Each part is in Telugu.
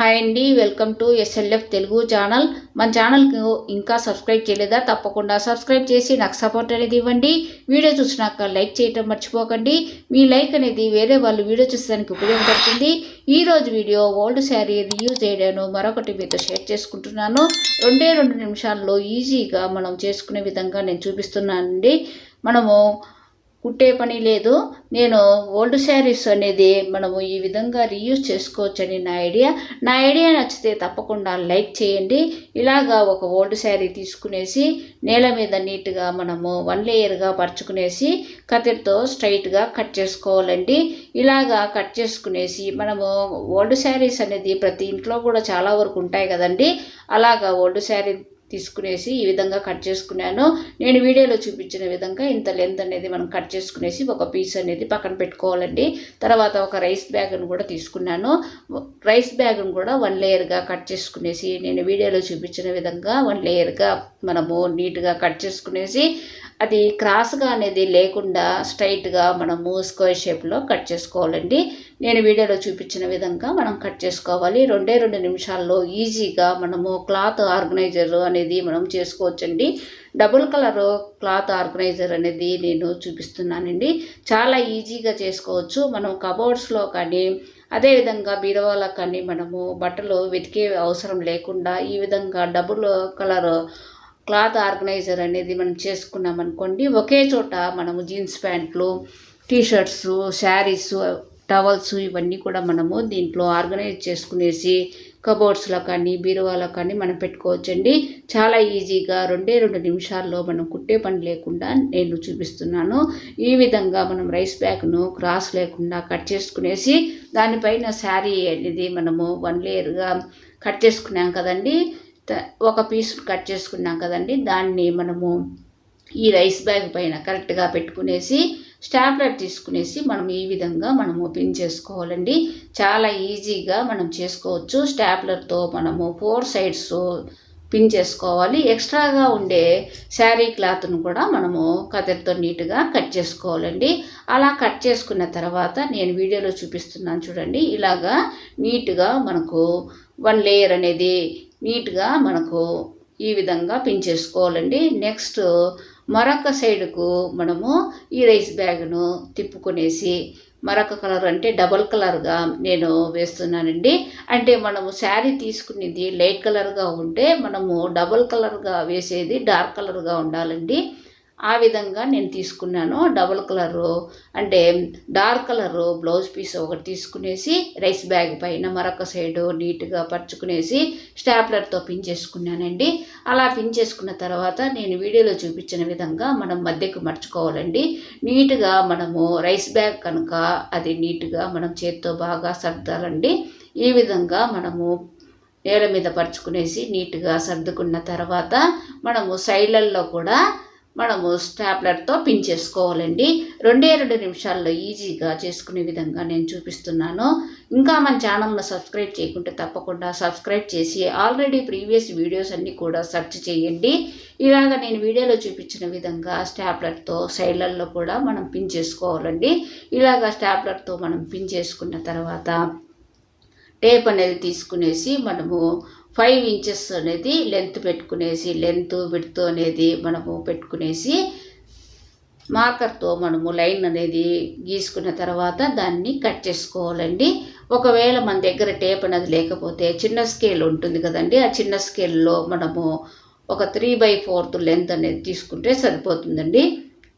హాయ్ అండి welcome to SLF Telugu channel. మన ఛానల్కి ఇంకా సబ్స్క్రైబ్ చేయలేదా? తప్పకుండా సబ్స్క్రైబ్ చేసి నాకు సపోర్ట్ అనేది ఇవ్వండి. వీడియో చూసినాక లైక్ చేయటం మర్చిపోకండి. మీ లైక్ అనేది వేరే వాళ్ళు వీడియో చూసేదానికి ఉపయోగపడుతుంది. ఈరోజు వీడియో ఓల్డ్ శారీ రియూజ్ చేయడాను మరొకటి మీతో షేర్ చేసుకుంటున్నాను. రెండే రెండు నిమిషాల్లో ఈజీగా మనం చేసుకునే విధంగా నేను చూపిస్తున్నానండి. మనము కుట్టే పని లేదు. నేను ఓల్డ్ శారీస్ అనేది మనము ఈ విధంగా రీయూజ్ చేసుకోవచ్చని నా ఐడియా నా ఐడియా నచ్చితే తప్పకుండా లైక్ చేయండి. ఇలాగా ఒక ఓల్డ్ శారీ తీసుకునేసి నేల మీద నీట్గా మనము వన్ లేయర్గా పరుచుకునేసి కత్తిరితో స్ట్రైట్గా కట్ చేసుకోవాలండి. ఇలాగా కట్ చేసుకునేసి మనము ఓల్డ్ శారీస్ అనేది ప్రతి ఇంట్లో కూడా చాలా వరకు ఉంటాయి కదండి. అలాగా ఓల్డ్ శారీ తీసుకునేసి ఈ విధంగా కట్ చేసుకున్నాను. నేను వీడియోలో చూపించిన విధంగా ఇంత లెంత్ అనేది మనం కట్ చేసుకునేసి ఒక పీస్ అనేది పక్కన పెట్టుకోవాలండి. తర్వాత ఒక రైస్ బ్యాగ్ను కూడా తీసుకున్నాను. రైస్ బ్యాగ్ను కూడా వన్ లేయర్గా కట్ చేసుకునేసి నేను వీడియోలో చూపించిన విధంగా వన్ లేయర్గా మనము నీట్గా కట్ చేసుకునేసి అది క్రాస్గా అనేది లేకుండా స్ట్రైట్గా మనము స్క్వేర్ షేప్లో కట్ చేసుకోవాలండి. నేను వీడియోలో చూపించిన విధంగా మనం కట్ చేసుకోవాలి. రెండే రెండు నిమిషాల్లో ఈజీగా మనము క్లాత్ ఆర్గనైజర్ అనేది మనం చేసుకోవచ్చండి. డబుల్ కలర్ క్లాత్ ఆర్గనైజర్ అనేది నేను చూపిస్తున్నానండి. చాలా ఈజీగా చేసుకోవచ్చు. మనం కబోర్డ్స్లో కానీ అదేవిధంగా బీరవాల కానీ మనము బట్టలు వెతికే అవసరం లేకుండా ఈ విధంగా డబుల్ కలర్ క్లాత్ ఆర్గనైజర్ అనేది మనం చేసుకున్నాం అనుకోండి ఒకే చోట మనము జీన్స్ ప్యాంట్లు టీషర్ట్స్ శారీస్ టవల్స్ ఇవన్నీ కూడా మనము దీంట్లో ఆర్గనైజ్ చేసుకునేసి కబోర్డ్స్లో కానీ బీరువాలో కానీ మనం పెట్టుకోవచ్చండి. చాలా ఈజీగా రెండే రెండు నిమిషాల్లో మనం కుట్టే పని లేకుండా నేను చూపిస్తున్నాను. ఈ విధంగా మనం రైస్ బ్యాగ్ను క్రాస్ లేకుండా కట్ చేసుకునేసి దానిపైన శారీ అనేది మనము వన్ లేయర్గా కట్ చేసుకున్నాం కదండి. ఒక పీస్ కట్ చేసుకున్నాం కదండి. దాన్ని మనము ఈ రైస్ బ్యాగ్ పైన కరెక్ట్గా పెట్టుకునేసి స్టాప్లర్ తీసుకునేసి మనం ఈ విధంగా మనము పిన్ చేసుకోవాలండి. చాలా ఈజీగా మనం చేసుకోవచ్చు. స్టాప్లర్తో మనము ఫోర్ సైడ్స్ పిన్ చేసుకోవాలి. ఎక్స్ట్రాగా ఉండే శారీ క్లాత్ను కూడా మనము కత్తెరతో నీట్గా కట్ చేసుకోవాలండి. అలా కట్ చేసుకున్న తర్వాత నేను వీడియోలో చూపిస్తున్నాను చూడండి. ఇలాగా నీట్గా మనకు వన్ లేయర్ అనేది నీట్గా మనకు ఈ విధంగా పెంచేసుకోవాలండి. నెక్స్ట్ మరొక సైడుకు మనము ఈ రైస్ బ్యాగ్ను తిప్పుకునేసి మరొక కలర్ అంటే డబల్ కలర్గా నేను వేస్తున్నానండి. అంటే మనము శారీ తీసుకునేది లైట్ కలర్గా ఉంటే మనము డబల్ కలర్గా వేసేది డార్క్ కలర్గా ఉండాలండి. ఆ విధంగా నేను తీసుకున్నాను. డబుల్ కలరు అంటే డార్క్ కలరు బ్లౌజ్ పీస్ ఒకటి తీసుకునేసి రైస్ బ్యాగ్ పైన మరొక సైడు నీట్గా పరుచుకునేసి స్టాప్లర్తో పిన్ చేసుకున్నానండి. అలా పిన్ చేసుకున్న తర్వాత నేను వీడియోలో చూపించిన విధంగా మనం మధ్యకు మర్చుకోవాలండి. నీట్గా మనము రైస్ బ్యాగ్ కనుక అది నీట్గా మనం చేత్తో బాగా సర్దాలండి. ఈ విధంగా మనము నేల మీద పరుచుకునేసి నీట్గా సర్దుకున్న తర్వాత మనము సైడ్లలో కూడా మనము స్టాప్లర్తో పిన్ చేసుకోవాలండి. రెండే రెండు నిమిషాల్లో ఈజీగా చేసుకునే విధంగా నేను చూపిస్తున్నాను. ఇంకా మన ఛానల్ను సబ్స్క్రైబ్ చేయకుంటే తప్పకుండా సబ్స్క్రైబ్ చేసి ఆల్రెడీ ప్రీవియస్ వీడియోస్ అన్నీ కూడా సెర్చ్ చేయండి. ఇలాగ నేను వీడియోలో చూపించిన విధంగా స్టాప్లర్తో సైడ్లలో కూడా మనం పిన్ చేసుకోవాలండి. ఇలాగ స్టాప్లర్తో మనం పిన్ చేసుకున్న తర్వాత టేప్ అనేది తీసుకునేసి మనము ఫైవ్ ఇంచెస్ అనేది లెంత్ పెట్టుకునేసి లెంత్ విడ్త్ అనేది మనము పెట్టుకునేసి మార్కర్తో మనము లైన్ అనేది గీసుకున్న తర్వాత దాన్ని కట్ చేసుకోవాలండి. ఒకవేళ మన దగ్గర టేప్ అనేది లేకపోతే చిన్న స్కేల్ ఉంటుంది కదండి. ఆ చిన్న స్కేల్లో మనము ఒక త్రీ బై ఫోర్త్ లెంత్ అనేది తీసుకుంటే సరిపోతుందండి.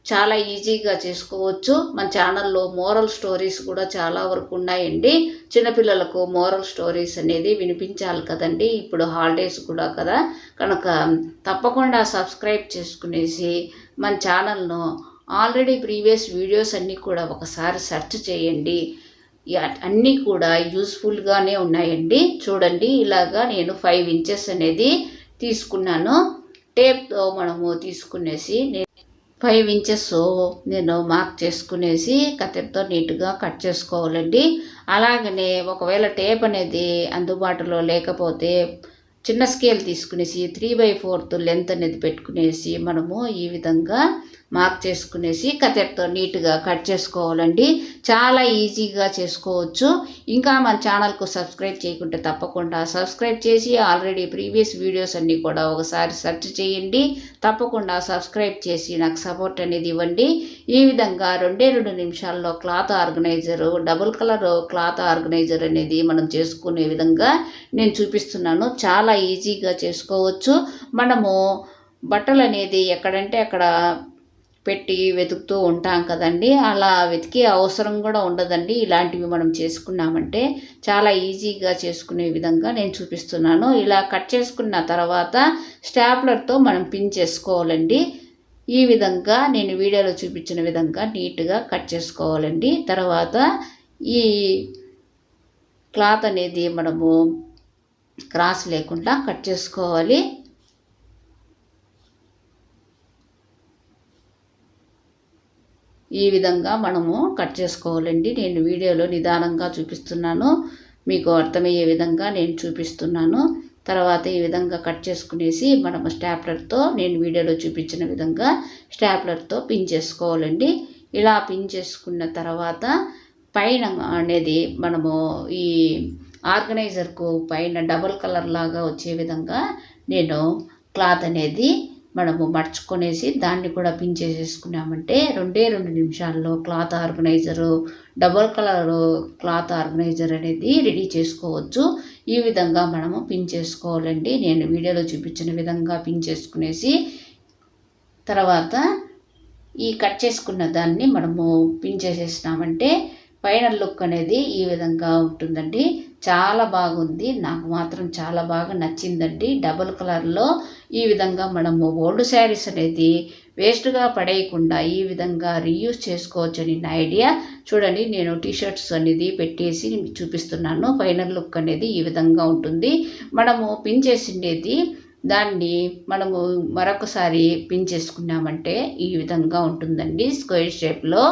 చాలా ఈజీగా చేసుకోవచ్చు. మన ఛానల్లో మోరల్ స్టోరీస్ కూడా చాలా వరకు ఉన్నాయండి. చిన్నపిల్లలకు మోరల్ స్టోరీస్ అనేది వినిపించాలి కదండి. ఇప్పుడు హాలిడేస్ కూడా కదా. కనుక తప్పకుండా సబ్స్క్రైబ్ చేసుకునేసి మన ఛానల్ను ఆల్రెడీ ప్రీవియస్ వీడియోస్ అన్నీ కూడా ఒకసారి సెర్చ్ చేయండి. అన్నీ కూడా యూస్ఫుల్గానే ఉన్నాయండి. చూడండి ఇలాగా నేను ఫైవ్ ఇంచెస్ అనేది తీసుకున్నాను. టేప్తో మనము తీసుకునేసి నేను ఫైవ్ ఇంచెస్ నేను మార్క్ చేసుకునేసి కత్తిరితో నీట్గా కట్ చేసుకోవాలండి. అలాగనే ఒకవేళ టేప్ అనేది అందుబాటులో లేకపోతే చిన్న స్కేల్ తీసుకునేసి త్రీ బై ఫోర్త్ లెంత్ అనేది పెట్టుకునేసి మనము ఈ విధంగా మార్క్ చేసుకునేసి కత్తెరతో నీట్గా కట్ చేసుకోవాలండి. చాలా ఈజీగా చేసుకోవచ్చు. ఇంకా మన ఛానల్కు సబ్స్క్రైబ్ చేయకుంటే తప్పకుండా సబ్స్క్రైబ్ చేసి ఆల్రెడీ ప్రీవియస్ వీడియోస్ అన్నీ కూడా ఒకసారి సెర్చ్ చేయండి. తప్పకుండా సబ్స్క్రైబ్ చేసి నాకు సపోర్ట్ అనేది ఇవ్వండి. ఈ విధంగా రెండే రెండు నిమిషాల్లో cloth organiser double colour cloth organiser అనేది మనం చేసుకునే విధంగా నేను చూపిస్తున్నాను. చాలా చాలా ఈజీగా చేసుకోవచ్చు. మనము బట్టలు అనేది ఎక్కడంటే అక్కడ పెట్టి వెతుకుతూ ఉంటాం కదండి. అలా వెతికే అవసరం కూడా ఉండదండి. ఇలాంటివి మనం చేసుకున్నామంటే చాలా ఈజీగా చేసుకునే విధంగా నేను చూపిస్తున్నాను. ఇలా కట్ చేసుకున్న తర్వాత స్టాప్లర్తో మనం పిన్ చేసుకోవాలండి. ఈ విధంగా నేను వీడియోలో చూపించిన విధంగా నీట్గా కట్ చేసుకోవాలండి. తర్వాత ఈ క్లాత్ అనేది మనము క్రాస్ లేకుండా కట్ చేసుకోవాలి. ఈ విధంగా మనము కట్ చేసుకోవాలండి. నేను వీడియోలో నిదానంగా చూపిస్తున్నాను. మీకు అర్థమయ్యే విధంగా నేను చూపిస్తున్నాను. తర్వాత ఈ విధంగా కట్ చేసుకునేసి మనము స్టాప్లర్తో నేను వీడియోలో చూపించిన విధంగా స్టాప్లర్తో పిన్ చేసుకోవాలండి. ఇలా పిన్ చేసుకున్న తర్వాత పైన అనేది మనము ఈ ఆర్గనైజర్కు పైన డబుల్ కలర్ లాగా వచ్చే విధంగా నేను క్లాత్ అనేది మనము మర్చుకొనేసి దాన్ని కూడా పిన్ చేసేసుకున్నామంటే రెండే రెండు నిమిషాల్లో cloth organiser double colour cloth organiser అనేది రెడీ చేసుకోవచ్చు. ఈ విధంగా మనము పిన్ చేసుకోవాలండి. నేను వీడియోలో చూపించిన విధంగా పిన్ చేసుకునేసి తర్వాత ఈ కట్ చేసుకున్న దాన్ని మనము పిన్ చేసేసినామంటే పైన లుక్ అనేది ఈ విధంగా ఉంటుందండి. చాలా బాగుంది. నాకు మాత్రం చాలా బాగా నచ్చిందండి. డబుల్ కలర్లో ఈ విధంగా మనము ఓల్డ్ శారీస్ అనేది వేస్ట్గా పడేయకుండా ఈ విధంగా రీయూజ్ చేసుకోవచ్చని నా ఐడియా. చూడండి నేను టీషర్ట్స్ అనేది పెట్టేసి చూపిస్తున్నాను. ఫైనల్ లుక్ అనేది ఈ విధంగా ఉంటుంది. మనము పిన్ చేసిండేది దాన్ని మనము మరొకసారి పిన్ చేసుకున్నామంటే ఈ విధంగా ఉంటుందండి. స్క్వేర్ షేప్లో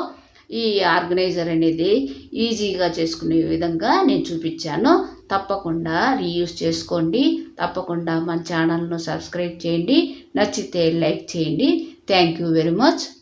ఈ ఆర్గనైజర్ అనేది ఈజీగా చేసుకునే విధంగా నేను చూపించాను. తప్పకుండా రీయూస్ చేసుకోండి. తప్పకుండా మన ఛానల్ను సబ్స్క్రైబ్ చేయండి. నచ్చితే లైక్ చేయండి. Thank you very much.